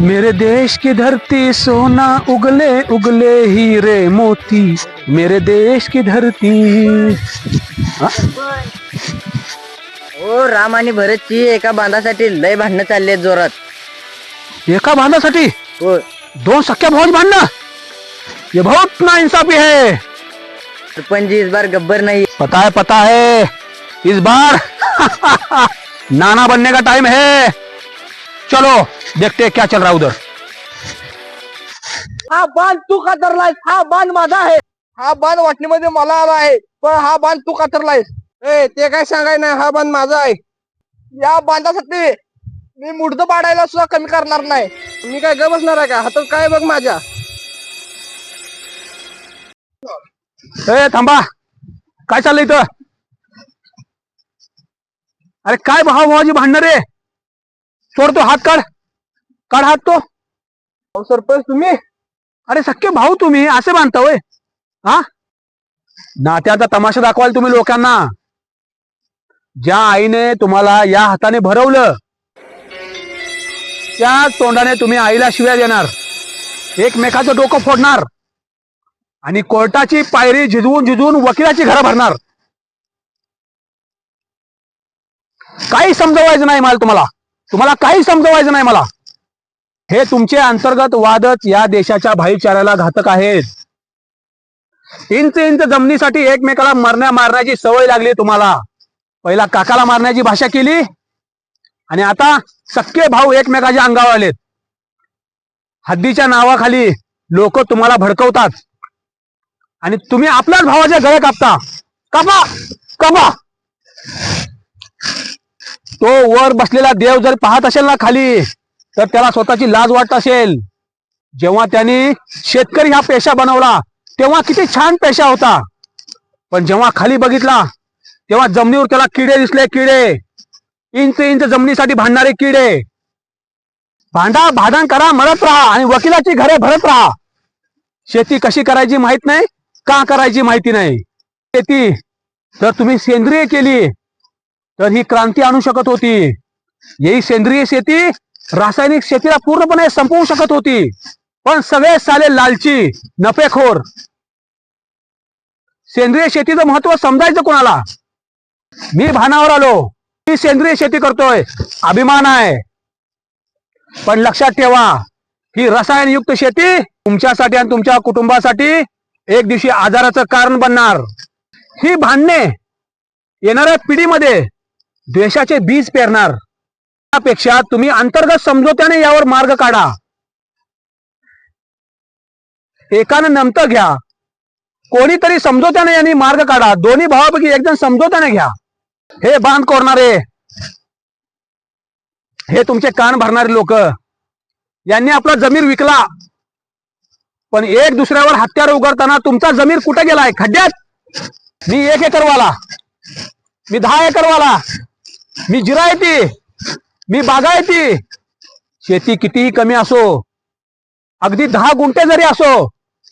मेरे देश की धरती सोना उगले उगले हीरे मोती। मेरे देश की धरती। हा? हो राम आणि भरतची एका बांधासाठी लय भांडणं चालली आहेत जोरात. एका बांधासाठी? हो दोन सख्या भावाची भांडणं? ये बहुत ना इंसाफी है। सरपंच जी इस बार गब्बर नहीं. पता है पता है। इस बार नाना बनने का टाइम है। चलो देखते हैं क्या चल रहा है उधर। हा बांध तू कातरलायस हा बांध माझा आहे. हा बांध वाटणीमध्ये मला आला आहे. पण हा बांध तू कातरलायस ए ते काय सांगाय नाही हा बांध माझा आहे. या बांधासाठी मी मुडद पाडायला सुद्धा कमी करणार नाही. मी काय ग बसणार आहे का? हातात काय बघ माझ्या. ए थांबा. काय चाललंय इथं? अरे काय भाव भावाची भांडणं रे? सोड तो हात काढ. काढ हात तो. सरपंच तुम्ही? अरे सख्खे भाऊ तुम्ही असे बांधता होय. हा? नात्याचा तमाशा दाखवाल तुम्ही लोकांना. ज्या आईने तुम्हाला या हाताने भरवलं त्या तोंडाने तुम्ही आईला शिव्या देणार. एकमेकाचं डोकं फोडणार. आणि कोर्टाची पायरी झिजवून झिजवून वकिलाची घरं भरणार. काही समजवायचं नाही मला तुम्हाला. तुम्हाला काही समजवायचं नाही मला. हे तुमचे अंतर्गत वादच या देशाच्या भाईचाऱ्याला घातक आहेत. इंच इंच जमिनीसाठी एकमेकाला मरण्या मारण्याची सवय लागली तुम्हाला. पहिला काकाला मारण्याची भाषा केली. आणि आता सख्खे भाऊ एकमेकाच्या अंगावर आलेत. हद्दीच्या नावाखाली लोक तुम्हाला भडकवतात. आणि तुम्ही आपल्याच भावाच्या गळे कापता. कापा! कापा! तो वर बसलेला देव जर पाहत असेल ना खाली तर त्याला स्वतःची लाज वाटत असेल. जेव्हा त्यांनी शेतकरी हा पेशा बनवला तेव्हा किती छान पेशा होता. पण जेव्हा खाली बघितला तेव्हा जमिनीवर त्याला किडे दिसले किडे. इंच इंच जमिनीसाठी भांडणारे किडे. भांडा भांडण करा मरत राहा आणि वकिलाची घरे भरत राहा. शेती कशी करायची माहीत नाही का करायची माहिती नाही. शेती जर तुम्ही सेंद्रिय केली तर ही क्रांती आणू शकत होती. ही सेंद्रिय शेती रासायनिक शेतीला पूर्णपणे संपवू शकत होती. पण सगळे साले लालची नफेखोर. सेंद्रिय शेतीचं महत्त्व समजायचं कोणाला? मी भानावर आलो. मी सेंद्रिय शेती करतोय. अभिमान आहे. पण लक्षात ठेवा ही रसायनयुक्त शेती तुमच्यासाठी आणि तुमच्या कुटुंबासाठी एक दिवशी आजाराचं कारण बनणार. ही भांडणे येणाऱ्या पिढीमध्ये द्वेषाचे बीज पेरणार. त्यापेक्षा तुम्ही अंतर्गत समजोत्याने यावर मार्ग काढा. एकानं नमतं घ्या. कोणीतरी समजोत्याने यांनी मार्ग काढा. दोन्ही भावापैकी एकदम समजोत्याने घ्या. हे बांध कोरणारे. हे तुमचे कान भरणारे लोक. यांनी आपला जमीर विकला. पण एक दुसऱ्यावर हत्यार उघडताना तुमचा जमीर कुठे गेलाय? खड्ड्यात. मी एक एकरवाला. मी दहा एकरवाला. मी जिरायती मी बागायती शेती कितीही कमी असो अगदी दहा गुंठे जरी असो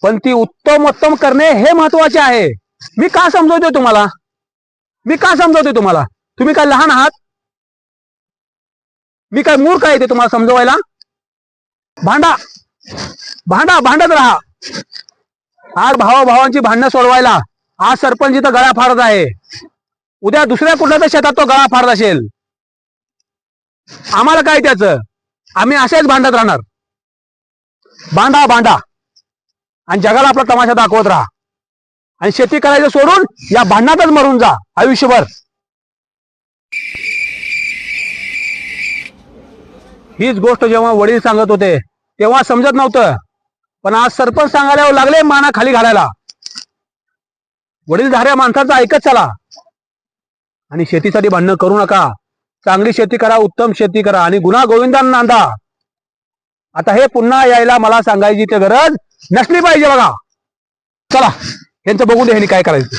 पण ती उत्तम उत्तम करणे हे महत्त्वाचे आहे. मी का समजवतोय तुम्हाला? मी का समजवतोय तुम्हाला? तुम्ही काय लहान आहात? मी काय मूर्ख आहे ते तुम्हाला समजवायला? भांडा. भांडा भांडत राहा. आज भावा भावांची भांडणं सोडवायला आज सरपंच इथं गळा फाडत आहे. उद्या दुसऱ्या कुठल्या शेतात तो गळा फाडत असेल. आम्हाला काय त्याचं? आम्ही असेच भांडत राहणार. भांडा भांडा. आणि जगाला आपला तमाशा दाखवत राहा. आणि शेती करायचं सोडून या भांडणातच मरून जा आयुष्यभर. हीच गोष्ट जेव्हा वडील सांगत होते तेव्हा समजत नव्हतं. पण आज सरपंच सांगायला लागले माना खाली घालायला. वडील वडीलधाऱ्या माणसाचा ऐकत चला. आणि शेतीसाठी भांडणं करू नका. चांगली शेती करा उत्तम शेती करा आणि गुन्हा गोविंदांना नांदा आता हे पुन्हा यायला मला सांगायची ते गरज नसली पाहिजे बघा. चला यांचं बघून दे ह्यांनी काय करायचं.